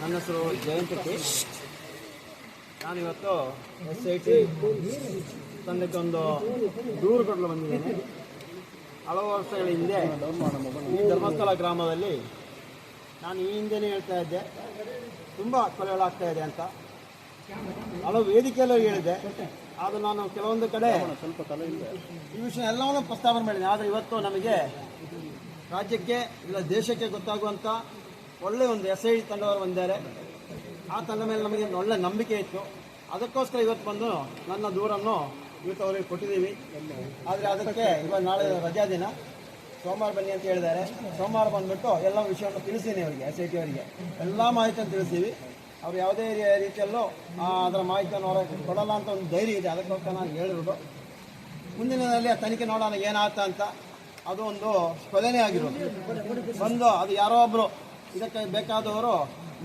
ನನ್ನ ಹೆಸರು ಜಯಂತ ಕೆ ನಾನಿವತ್ತು ಎಸ್ ಐ ಟಿ ತಂಡಕ್ಕೆ ದೂರು ಕೊಡಲು ಬಂದಿದ್ದೇನೆ. ಹಲವು ವರ್ಷಗಳ ಹಿಂದೆ ಈ ಧರ್ಮಸ್ಥಳ ಗ್ರಾಮದಲ್ಲಿ ನಾನು ಈ ಹಿಂದೆನೇ ಹೇಳ್ತಾ ಇದ್ದೆ. ತುಂಬ ಕೊಲೆಗಳಾಗ್ತಾ ಇದೆ ಅಂತ. ಹಲವು ವೇದಿಕೆಯಲ್ಲೂ ಹೇಳಿದೆ. ಆದರೆ ನಾನು ಕೆಲವೊಂದು ಕಡೆ ಸ್ವಲ್ಪ ತಲೆ ಈ ವಿಷಯ ಎಲ್ಲವನ್ನೂ ಪ್ರಸ್ತಾವನೆ ಮಾಡಿದೆ ಆದರೆ ಇವತ್ತು ನಮಗೆ ರಾಜ್ಯಕ್ಕೆ ಇಲ್ಲ ದೇಶಕ್ಕೆ ಗೊತ್ತಾಗುವಂಥ ಒಳ್ಳೆಯ ಒಂದು ಎಸ್ ಐ ತಂಡವರು ಬಂದಿದ್ದಾರೆ. ಆ ತಂಡ ಮೇಲೆ ನಮಗೆ ಒಳ್ಳೆ ನಂಬಿಕೆ ಇತ್ತು. ಅದಕ್ಕೋಸ್ಕರ ಇವತ್ತು ಬಂದು ನನ್ನ ದೂರನ್ನು ಇವತ್ತು ಅವರಿಗೆ ಕೊಟ್ಟಿದ್ದೀವಿ. ಆದರೆ ಅದಕ್ಕೆ ಇವಾಗ ನಾಳೆ ರಜಾ ದಿನ. ಸೋಮವಾರ ಬನ್ನಿ ಅಂತ ಹೇಳಿದ್ದಾರೆ. ಸೋಮವಾರ ಬಂದ್ಬಿಟ್ಟು ಎಲ್ಲ ವಿಷಯವನ್ನು ತಿಳಿಸ್ತೀನಿ ಅವರಿಗೆ ಎಸ್ ಐ ಟಿ ಅವರಿಗೆ. ಎಲ್ಲ ಮಾಹಿತಿಯನ್ನು ತಿಳಿಸ್ತೀವಿ. ಅವ್ರು ಯಾವುದೇ ರೀತಿಯಲ್ಲೂ ಅದರ ಮಾಹಿತಿಯನ್ನು ಹೊರಗೆ ಕೊಡಲ್ಲ ಅಂತ ಒಂದು ಧೈರ್ಯ ಇದೆ. ಅದಕ್ಕೋಸ್ಕರ ನಾನು ಹೇಳಿರೋದು ಮುಂದಿನದಲ್ಲಿ ಆ ತನಿಖೆ ನೋಡೋಣ ಏನಾಗುತ್ತೆ ಅಂತ. ಅದು ಒಂದು ಕೊಲೆನೇ ಆಗಿರೋದು. ಬಂದು ಅದು ಯಾರೋ ಒಬ್ಬರು ಇದಕ್ಕೆ ಬೇಕಾದವರು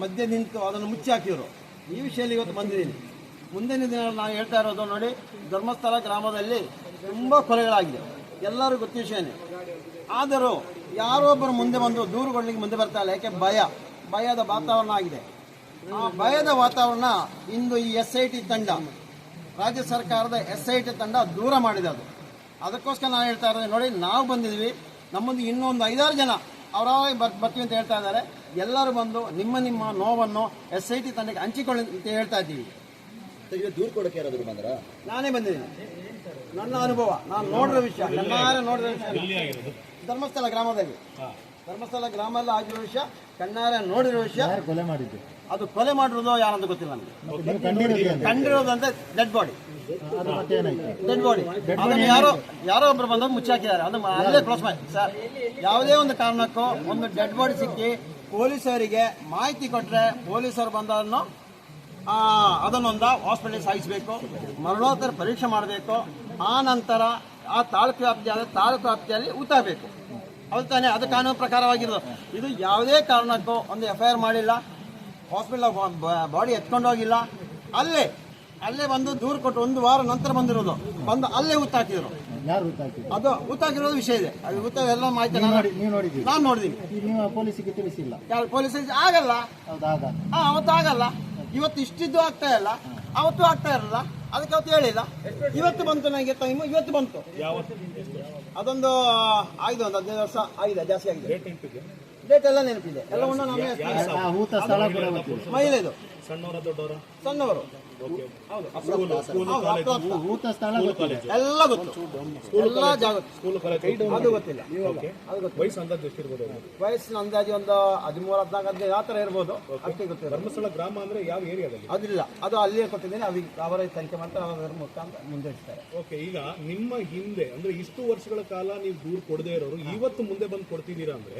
ಮಧ್ಯೆ ನಿಂತು ಅದನ್ನು ಮುಚ್ಚಿ ಹಾಕಿದರು. ಈ ವಿಷಯದಲ್ಲಿ ಇವತ್ತು ಬಂದಿದ್ದೀನಿ. ಮುಂದಿನ ದಿನಗಳಲ್ಲಿ ನಾನು ಹೇಳ್ತಾ ಇರೋದು ನೋಡಿ, ಧರ್ಮಸ್ಥಳ ಗ್ರಾಮದಲ್ಲಿ ತುಂಬ ಕೊಲೆಗಳಾಗಿದೆ. ಎಲ್ಲರೂ ಗೊತ್ತ ವಿಷಯನೇ ಆದರೂ ಯಾರೋ ಒಬ್ಬರು ಮುಂದೆ ಬಂದು ದೂರು ಕೊಡಲಿಕ್ಕೆ ಮುಂದೆ ಬರ್ತಾ ಇಲ್ಲ ಯಾಕೆ? ಭಯ. ಭಯದ ವಾತಾವರಣ ಆಗಿದೆ. ಆ ಭಯದ ವಾತಾವರಣ ಇಂದು ಈ ಎಸ್ ಐ ಟಿ ತಂಡ, ರಾಜ್ಯ ಸರ್ಕಾರದ ಎಸ್ ಐ ಟಿ ತಂಡ ದೂರ ಮಾಡಿದೆ ಅದು. ಅದಕ್ಕೋಸ್ಕರ ನಾನು ಹೇಳ್ತಾ ಇರೋದು ನೋಡಿ, ನಾವು ಬಂದಿದ್ವಿ ನಮ್ಮದು ಇನ್ನೊಂದು ಐದಾರು ಜನ ಬರ್ ಬರ್ತೀವಿ ಅಂತ ಹೇಳ್ತಾ ಇದ್ದಾರೆ. ಎಲ್ಲರೂ ಬಂದು ನಿಮ್ಮ ನಿಮ್ಮ ನೋವನ್ನು ಎಸ್ ಐ ಟಿ ತಂಡಕ್ಕೆ ಹಂಚಿಕೊಳ್ಳಿ ಅಂತ ಹೇಳ್ತಾ ಇದ್ದೀವಿ. ದೂರು ದೂರ ಕೊಡಕ್ಕೆ ಯಾರಾದರೂ ಬಂದ್ರ? ನಾನೇ ಬಂದಿದ್ದೀನಿ. ನನ್ನ ಅನುಭವ. ನಾನು ನೋಡಿರೋ ವಿಷಯ. ನನ್ನ ನೋಡಿರೋ ವಿಷಯ. ಧರ್ಮಸ್ಥಳ ಗ್ರಾಮದಲ್ಲಿ. ಧರ್ಮಸ್ಥಳ ಗ್ರಾಮದಲ್ಲಿ ಆಗಿರೋ ವಿಷಯ ಕಣ್ಣಾರೆ ನೋಡಿರೋ ವಿಷಯ. ಕೊಲೆ ಮಾಡಿದ್ದು? ಅದು ಕೊಲೆ ಮಾಡಿರೋದು ಯಾರಂತ ಗೊತ್ತಿಲ್ಲ ನನಗೆ ಕಂಡಿರೋದಂದ್ರೆ ಡೆಡ್ ಬಾಡಿ ಡೆಡ್ ಬಾಡಿ ಅದನ್ನು ಯಾರೋ ಯಾರೋ ಒಬ್ರು ಬಂದಾಗ ಮುಚ್ಚಾಕಿದ್ದಾರೆ. ಅದು ಅಲ್ಲೇ ಕ್ಲೋಸ್ ಮಾಡಿ ಸರ್ ಯಾವುದೇ ಒಂದು ಕಾರಣಕ್ಕೂ ಒಂದು ಡೆಡ್ ಬಾಡಿ ಸಿಕ್ಕಿ ಪೊಲೀಸರಿಗೆ ಮಾಹಿತಿ ಕೊಟ್ಟರೆ ಪೊಲೀಸರು ಬಂದನ್ನು ಅದನ್ನೊಂದು ಹಾಸ್ಪಿಟಲ್ ಸಾಗಿಸಬೇಕು ಮರಣೋತ್ತರ ಪರೀಕ್ಷೆ ಮಾಡಬೇಕು. ಆ ನಂತರ ಆ ತಾಲೂಕು ವ್ಯಾಪ್ತಿ ಆದರೆ ತಾಲೂಕು ವ್ಯಾಪ್ತಿಯಲ್ಲಿ ಊತಬೇಕು ಹೌದು ತಾನೇ ಅದು ಕಾನೂನು ಪ್ರಕಾರವಾಗಿರೋದು. ಇದು ಯಾವುದೇ ಕಾರಣಕ್ಕೂ ಒಂದು ಎಫ್ ಐ ಆರ್ ಮಾಡಿಲ್ಲ ಹಾಸ್ಪಿಟಲ್ ಬಾಡಿ ಎತ್ಕೊಂಡು ಹೋಗಿಲ್ಲ. ಅಲ್ಲೇ ಅಲ್ಲೇ ಬಂದು ದೂರು ಕೊಟ್ಟು ಒಂದು ವಾರ ನಂತರ ಬಂದಿರೋದು. ಬಂದು ಅಲ್ಲೇ ಹುತ್ತಾಕಿದ್ರು. ಅದು ಹುತ್ತಾಕಿರೋದು ವಿಷಯ ಇದೆ. ಅದು ಎಲ್ಲ ಮಾಹಿತಿ ನಾನು ನೋಡಿದ್ದೀನಿ. ಪೊಲೀಸಿಗೆ ತಿಳಿಸಿಲ್ಲ. ಯಾರು ಪೊಲೀಸ್ ಆಗಲ್ಲ. ಹಾ ಅವತ್ತು ಆಗಲ್ಲ. ಇವತ್ತು ಇಷ್ಟಿದ್ದು ಆಗ್ತಾ ಇಲ್ಲ. ಅವತ್ತು ಆಗ್ತಾ ಇರಲ್ಲ. ಅದಕ್ಕೆ ಅವತ್ತು ಹೇಳಿಲ್ಲ. ಇವತ್ತು ಬಂತು ನನಗೆ ಟೈಮು ಇವತ್ತು ಬಂತು. ಅದೊಂದು ಆಗಿದೆ ಒಂದು ಹದಿನೈದು ವರ್ಷ ಆಗಿದೆ ಜಾಸ್ತಿ ಆಗಿದೆ. ಡೇಟ್ ಎಲ್ಲ ನೆನಪಿದೆ. ಎಲ್ಲವನ್ನ ಗೊತ್ತಿಲ್ಲ. ಮಹಿಳೆದು ಸಣ್ಣವರ ದೊಡ್ಡವರ? ಸಣ್ಣವರು. ಹೌದು. ಹೂತ ಸ್ಥಳ ಗೊತ್ತಿಲ್ಲ. ಎಲ್ಲ ಗೊತ್ತು. ಎಲ್ಲ ಜಾಗ ಸ್ಕೂಲ್ ಕಾಲೇಜ್ ಅದು ಗೊತ್ತಿಲ್ಲ. ಅದು ಗೊತ್ತು ವಯಸ್ಸು ಅಂದಾಜು ಎಷ್ಟಿರ್ಬೋದು? ವಯಸ್ಸಿನ ಅಂದಾಜು ಒಂದು ಹದಿಮೂರು ಹದಿನಾಲ್ಕು ಹದಿನೈದು ಆ ಥರ ಇರ್ಬೋದು? ಅಷ್ಟೇ ಗೊತ್ತಿಲ್ಲ ಧರ್ಮಸ್ಥಳ ಗ್ರಾಮ ಅಂದ್ರೆ ಯಾವ ಏರಿಯಾದಲ್ಲಿ? ಅದಿಲ್ಲ. ಅದು ಅಲ್ಲಿಯೇ ಕೊಟ್ಟಿದ್ದೀನಿ. ಅವಿ ಅವರ ತನಿಖೆ ಮಾಡ್ತಾರೆ. ಅವರ ಮುಖಾಂತರ ಮುಂದುವರಿಸ್ತಾರೆ ಓಕೆ. ಈಗ ನಿಮ್ಮ ಹಿಂದೆ ಅಂದ್ರೆ ಇಷ್ಟು ವರ್ಷಗಳ ಕಾಲ ನೀವು ದೂರು ಕೊಡದೇ ಇರೋರು ಇವತ್ತು ಮುಂದೆ ಬಂದು ಕೊಡ್ತಿದ್ದೀರಾ ಅಂದ್ರೆ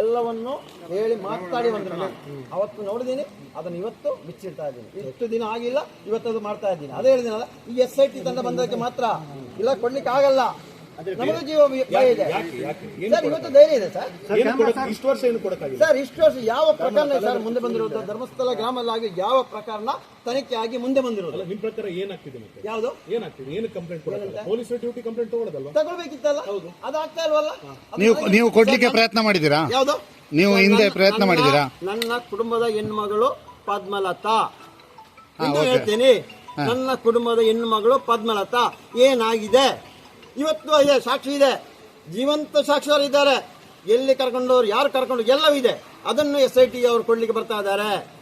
ಎಲ್ಲವನ್ನು ಹೇಳಿ ಮಾತಾಡಿ ಬಂದ್ರೆ ಅವತ್ತು ನೋಡಿದ್ದೀನಿ ಅದನ್ನು ಇವತ್ತು ಬಿಚ್ಚಿಡ್ತಾ ಇದ್ದೀನಿ. ಎಷ್ಟು ದಿನ ಆಗಿಲ್ಲ ಇವತ್ತು ಅದು ಮಾಡ್ತಾ ಇದ್ದೀನಿ. ಅದೇ ಹೇಳಿದಿನಲ್ಲ, ಈ ಎಸ್ ಐ ಟಿ ತಂಡ ಬಂದಕ್ಕೆ ಮಾತ್ರ. ಇಲ್ಲ ಕೊಡ್ಲಿಕ್ಕೆ ಆಗಲ್ಲ ನಮಗೂ ಜೀವ ಭಯ ಇದೆ. ಸರ್ ಇವತ್ತು ಧೈರ್ಯ ಇದೆ ಸರ್. ಇಷ್ಟು ವರ್ಷ ಏನು ಕೊಡಕ್ಕಾಗಿಲ್ಲ? ಸರ್ ಇಷ್ಟು ವರ್ಷ ಯಾವ ಪ್ರಕರಣ ಸರ್ ಮುಂದೆ ಬಂದಿರೋದು? ಧರ್ಮಸ್ಥಳ ಗ್ರಾಮದಲ್ಲಿ ಯಾವ ಪ್ರಕರಣ ತನಿಖೆ ಆಗಿ ಮುಂದೆ ಬಂದಿರೋದು? ನಿಮ್ ಪ್ರಕಾರ ಏನಾಗ್ತಿದೆ ಮತ್ತೆ? ಯಾವುದು? ಏನಾಗ್ತಿದೆ? ಏನು ಕಂಪ್ಲೇಂಟ್ ಕೊಡಲ್ಲ ಪೊಲೀಸ್ ಡ್ಯೂಟಿ ಕಂಪ್ಲೇಂಟ್ ತಗೊಳ್ಳೋದಲ್ವಾ ತಗೊಳ್ಬೇಕಿತ್ತಲ್ಲ? ಅದು ಆಗ್ತಾ ಇಲ್ವಲ್ಲ? ನೀವು ನೀವು ಕೊಡ್ಲಿಕ್ಕೆ ಪ್ರಯತ್ನ ಮಾಡಿದೀರಾ ಯಾವುದು? ನೀವು ಹಿಂದೆ ಪ್ರಯತ್ನ ಮಾಡಿದೀರಾ ಮಾಡಿದ್ದೀರಾ? ನನ್ನ ಕುಟುಂಬದ ಹೆಣ್ಮಗಳು ಪದ್ಮಲತಾ. ಹೇಳ್ತೇನೆ. ಹೇಳ್ತೀನಿ ನನ್ನ ಕುಟುಂಬದ ಹೆಣ್ಣುಮಗಳು ಪದ್ಮಲತಾ. ಏನಾಗಿದೆ? ಇವತ್ತು ಇದೆ, ಸಾಕ್ಷಿ ಇದೆ. ಜೀವಂತ ಸಾಕ್ಷಿಯವರು ಇದ್ದಾರೆ. ಎಲ್ಲಿ ಕರ್ಕೊಂಡವ್ರು, ಯಾರು ಕರ್ಕೊಂಡು, ಎಲ್ಲವೂ ಇದೆ. ಅದನ್ನು ಎಸ್ ಐ ಟಿ ಅವರು ಕೊಡ್ಲಿಕ್ಕೆ ಬರ್ತಾ ಇದ್ದಾರೆ.